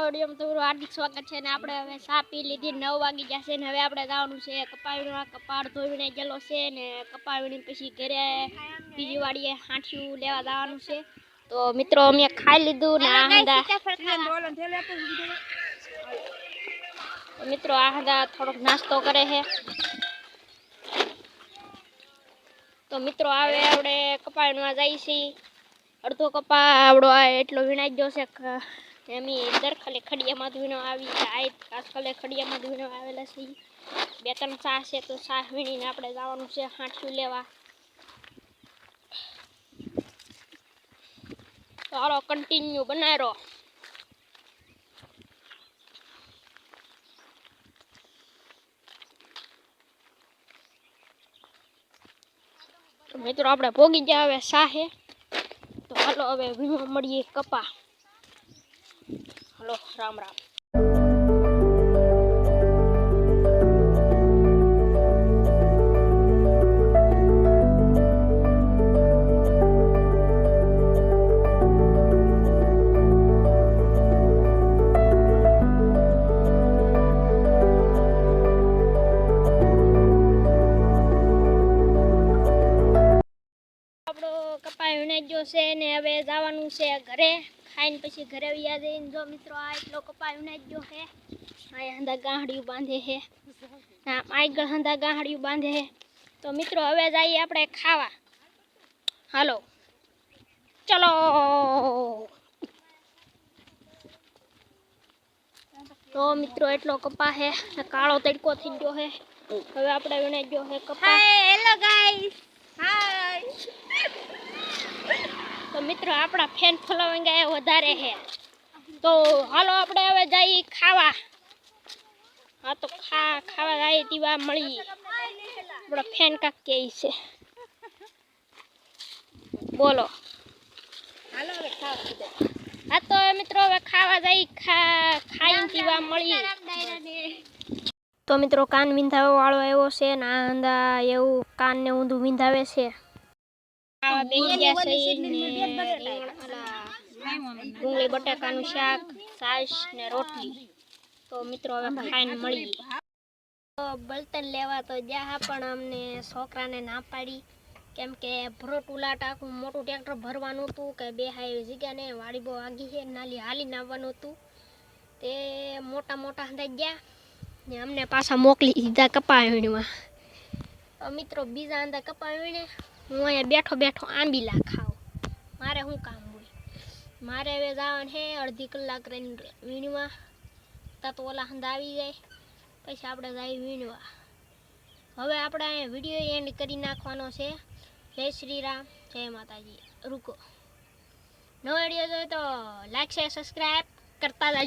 ઓડિયોમાં તમારું હાર્દિક સ્વાગત છે ને આપણે હવે સા પી લીધી નવ વાગી જશે ને હવે આપણે જવાનું છે કપાવીમાં કપાળ ધોઈને ગયેલો છે ને કપાવીને પછી ઘરે બીજી વાડીએ હાંઠિયું લેવા જવાનું છે. તો મિત્રો અમે ખાઈ લીધું ને આહંદા મિત્રો આહંદા થોડોક નાસ્તો કરે છે. તો મિત્રો આવે આપણે કપાળમાં જાય છે અડધો કપા આવડો આ એટલો વીણાઈ ગયો છે એમી દરખલે ખડિયામાં ધોઈને આવી આજકાલે ખડિયામાં ધોઈને આવેલા છીએ બે ત્રણ ચા છે તો ચા વીણીને આપણે જવાનું છે હાંઠિયું લેવા. તો કન્ટિન્યુ બનાવ્યો મિત્રો, આપણે ભોગી ગયા હવે સાહે. તો હાલો, હવે વીમો મળીએ કપા. હાલો રામ રામ. કપાય વીણાઈ ગયો છે ને હવે જવાનું છે ઘરે. ખાઈને પછી ઘરે વ્યા જઈને જો મિત્રો આ એટલો કપાય વીણાઈ ગયો છે. આ હંદા ગાંહડિયું બાંધે છે. આમ આગળ હંદા ગાંહડિયું બાંધે છે. તો મિત્રો હવે જઈએ આપણે ખાવા. હાલો. ચલો. તો મિત્રો એટલો કપા છે. ને કાળો તડકો થઈ ગયો છે. હવે આપણે વીણાઈ ગયો છે કપા હેલો ગાઈસ હાય તો મિત્રો આપણા ફેન ફોલોઈંગ એ વધારે છે. તો હાલો આપણે હવે જઈએ ખાવા. હા તો ખા ખાવા જાય તેવા મળીએ આપણો ફેન કાક કે છે. બોલો. હાલો હવે ખાવ હા તો મિત્રો હવે ખાવા જઈ ખા ખાઈને તેવા મળીએ તો મિત્રો કાન વિંધાવા વાળો એવો છે ને આ અંદા એવું કાનને ઊંધું વિંધાવે છે. ડુંગળી બટાકાનું શાક છાશ ને રોટલી. તો મિત્રો હવે ખાઈને મળીએ. બળતણ લેવા તો જ્યાં પણ અમને છોકરાને ના પાડી. કેમ કે ભરો ટુલાટ આખું મોટું ટ્રેક્ટર ભરવાનું હતું કે બે હાઈ જગ્યા ને વાડી બહુ આગી છે નાલી હાલીને આવવાનું હતું. તે મોટા મોટા હંધાઈ ગયા ને અમને પાછા મોકલી દીધા કપા વીણવા મિત્રો બીજા અંદર કપા વીણે હું અહીંયા બેઠો બેઠો આંબીલા ખાઉં. મારે શું કામ હોય? મારે હવે જવાનું હે અડધી કલાક રહીને વીણવા. તા તો ઓલા હંધા આવી જાય. પછી આપણે જાય વીણવા. હવે આપણે અહીંયા વીડિયો એન્ડ કરી નાખવાનો છે. જય શ્રી રામ. જય માતાજી. રૂકો. નવો વીડિયો જોઈએ તો લાઈક શેર સબસ્ક્રાઈબ કરતા જજો.